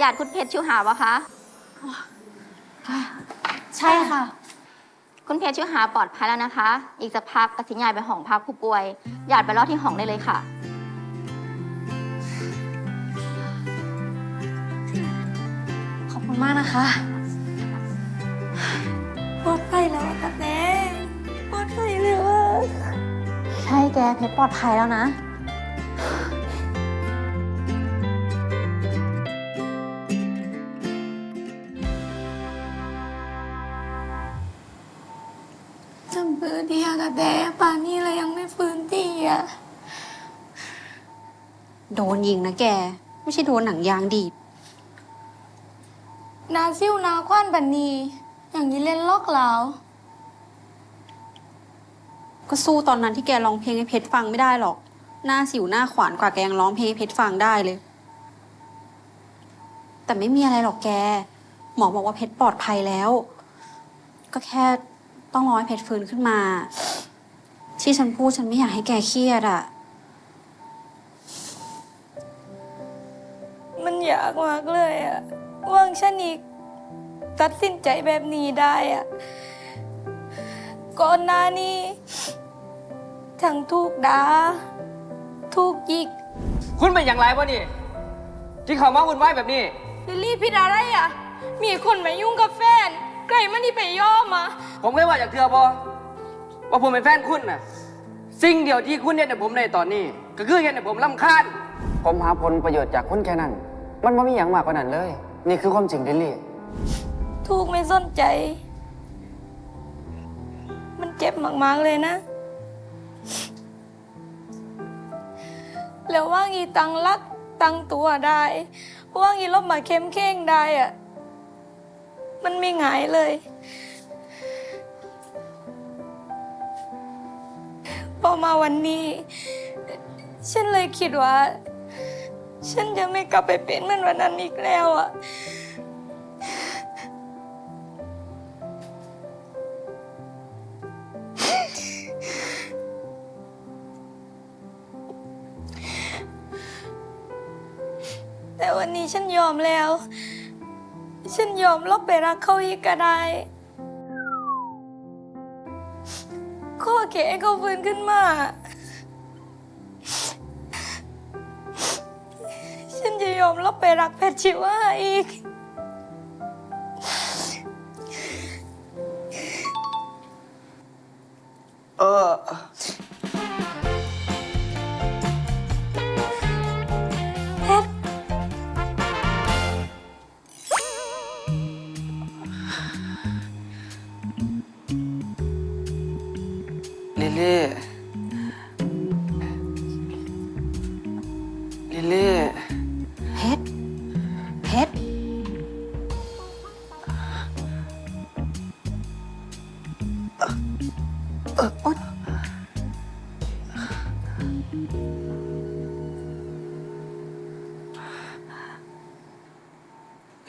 ญาติคุณเพชรชิวหาปะคะ ใช่ค่ะ คุณเพชรชิวหาปลอดภัยแล้วนะคะ อีกสักพักกสิยายไปห้องพักผู้ป่วยญาติไปรอที่ห้องได้เลยค่ะ ขอบคุณมากนะคะปลอดภัยแล้วอะแม่ปลอดภัยแล้วอะ ใช่แกเพชรปลอดภัยแล้วนะ โดนยิงนะแก ไม่ใช่โดนหนังยางดีดนาซิ่วนาคว้านบันนี อย่างนี้เล่นลอกเหลาก็สู้ตอนนั้นที่แกร้องเพลงให้เพชรฟังไม่ได้หรอก หน้าสิวหน้าขวานกว่าแกยังร้องเพลงให้เพชรฟังได้เลย แต่ไม่มีอะไรหรอกแก หมอบอกว่าเพชรปลอดภัยแล้ว ก็แค่ต้องรอให้เพชรฟื้นขึ้นมา ที่ฉันพูดฉันไม่อยากให้แกเครียดอะมันอยากมากเลยอะว่างฉันอีกตัดสินใจแบบนี้ได้อะก่อนหน้านี้ทั้งถูกด่าถูกยิก คุณเป็นอย่างไรวะนี่ที่เขามาวุ่นวายแบบนี้ลิลลี่ผิดอะไรอะมีคนมายุ่งกับแฟนไกลมันที่ไปย่อมา ผมเคยว่าจากเธอบอ ว่าผมเป็นแฟนคุณน่ะ สิ่งเดียวที่คุณเห็นในผมในตอนนี้ ก็คือเห็นในผมลำคาญผมหาผลประโยชน์จากคุณแค่นั้น มันไม่มีอย่างมากกว่านั้นเลย นี่คือความจริงลิลลี่ถูกไม่สนใจ มันเจ็บมากๆเลยนะ แล้วว่างอีตังรักตังตัวได้ว่างอีลบมาเข้มเข่งได้อะมันไม่หงายเลย พอมาวันนี้ ฉันเลยคิดว่า ฉันจะไม่กลับไปเป็นเหมือนวันนั้นอีกแล้วอะแต่วันนี้ฉันยอมแล้ว ฉันยอมลบไปรักเขาอีกก็ได้ ข้อแขเขาฟื้นขึ้นมา ฉันจะยอมรับไปรักเพชรชิว่าอีก ลิลลี่ ลิลลี่ เพชร เพชร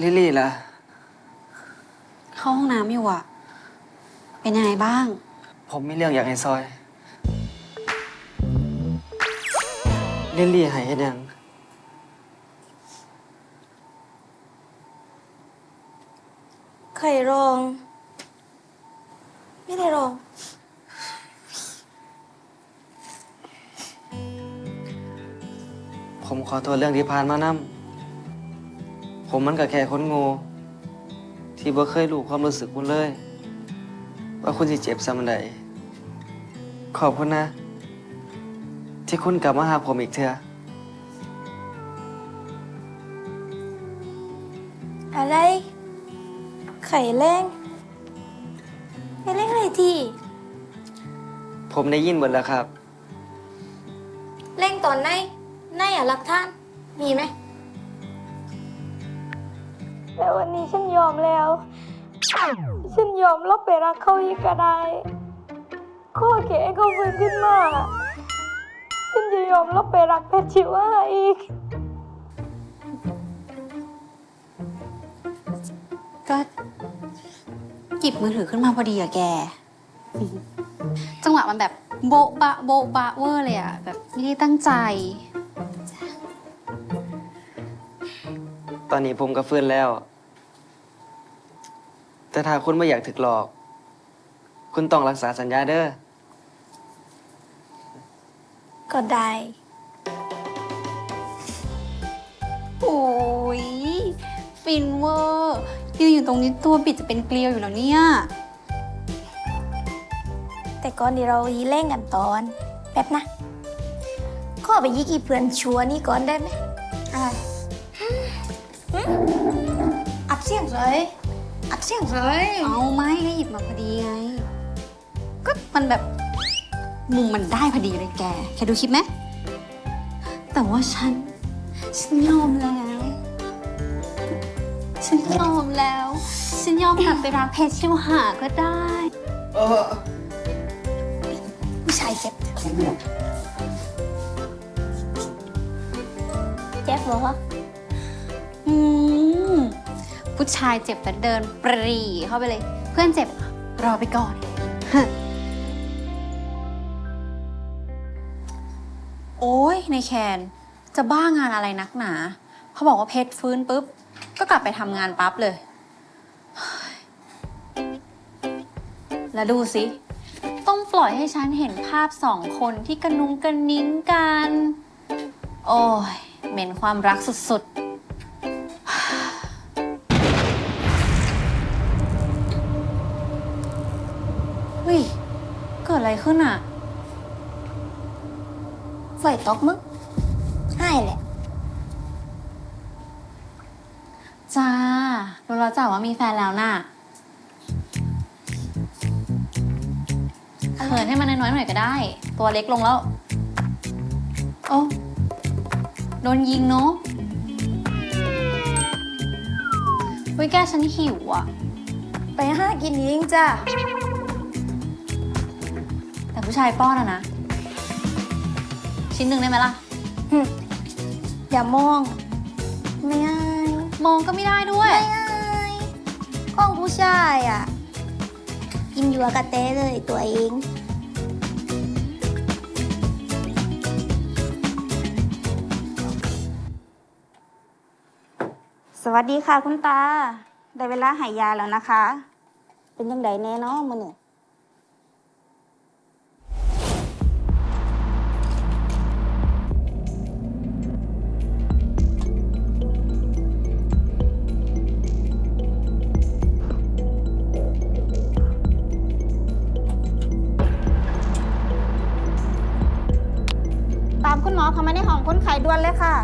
ลิลลี่ล่ะ เข้าห้องน้ำอยู่อะเป็นยังไงบ้าง ผมมีเรื่องอยากให้ซอย ลิลลี่หายเฮ็ดหยัง ไข่รอง ไม่ได้รอง ผมขอโทษเรื่องที่ผ่านมานำผมมันก็แค่คนโง่ที่บ่เคยรู้ความรู้สึกคุณเลย ว่าคุณสิเจ็บซำใดขอบคุณนะ ที่คุณกลับมาหาผมอีกเถอะอะไร ไข่แรงไข่แรงอะไรที่ผมได้ยินหมดแล้วครับ แรงตอนไหนไหนอะหลักท่าน มีไหมแต่วันนี้ฉันยอมแล้ว ฉันยอมลบไปรักเขาอีกก็ได้ข้อแขเขาฟื้นขึ้นมาฉันจะยอมลบไปรักเพชรชิว่าอีก ก็หยิบมือถือขึ้นมาพอดีอะแก จังหวะมันแบบโบ๊ะบะโบ๊ะบะเวอร์เลยอะแบบไม่ได้ตั้งใจ ตอนนี้ผมก็ฟื้นแล้ว แต่ถ้าคุณไม่อยากถึกหลอก คุณต้องรักษาสัญญาเด้อ ก็ได้โอ้ยฟินเวอร์ยืนอยู่ตรงนี้ตัวบิดจะเป็นเกลียวอยู่แล้วเนี่ย แต่ก่อนที่เรายีเล่งกันตอนแป๊บนะข้อไปยิกอีเพื่อนชัวนี่ก่อนได้ไหมอะไรอัดเสียงเลย อัดเสียงเลย เอาไม่ก็หยิบมาพอดีไง ก็มันแบบมุมมันได้พอดีเลยแก แกดูคลิปไหม แต่ว่าฉัน ฉันยอมแล้ว ฉันยอมแล้ว ฉันยอมกลับไปรักเพชรชิวหาก็ได้ผู้ชายเจ็บเจ็บเหรออืม ผู้ชายเจ็บแต่เดินปรีเข้าไปเลย เพื่อนเจ็บรอไปก่อน โอ้ยในแคน จะบ้างานอะไรนักหนาเขาบอกว่าเพชรฟื้นปุ๊บ ก็กลับไปทำงานปั๊บเลย แล้วดูสิ ต้องปล่อยให้ฉันเห็นภาพสองคนที่กระนุงกระนิ้งกัน โอ้ยเหม็นความรักสุดๆ เฮ้ย เกิดอะไรขึ้นอะไฟตกมึงให้แหละ จ้า รู้แล้วจ้าว่ามีแฟนแล้วน่ะเขินให้มันน้อยๆหน่อยก็ได้ ตัวเล็กลงแล้ว โอ้โดนยิงเนาะเฮ้ยแกฉันหิวอะ ไปห้ากินเองจ้า ผู้ชายป้อนอะนะ ชิ้นหนึ่งได้ไหมล่ะ อย่ามอง ไม่อายมองก็ไม่ได้ด้วย ไม่อายกล้องผู้ชายอะ กินอยู่กับกระเต้เลยตัวเอง สวัสดีค่ะคุณตา ได้เวลาหายยาแล้วนะคะ เป็นยังไงแน่เนอนมือเนี่ ข้ามาในห้องคนไข้ด่วนเลยค่ะ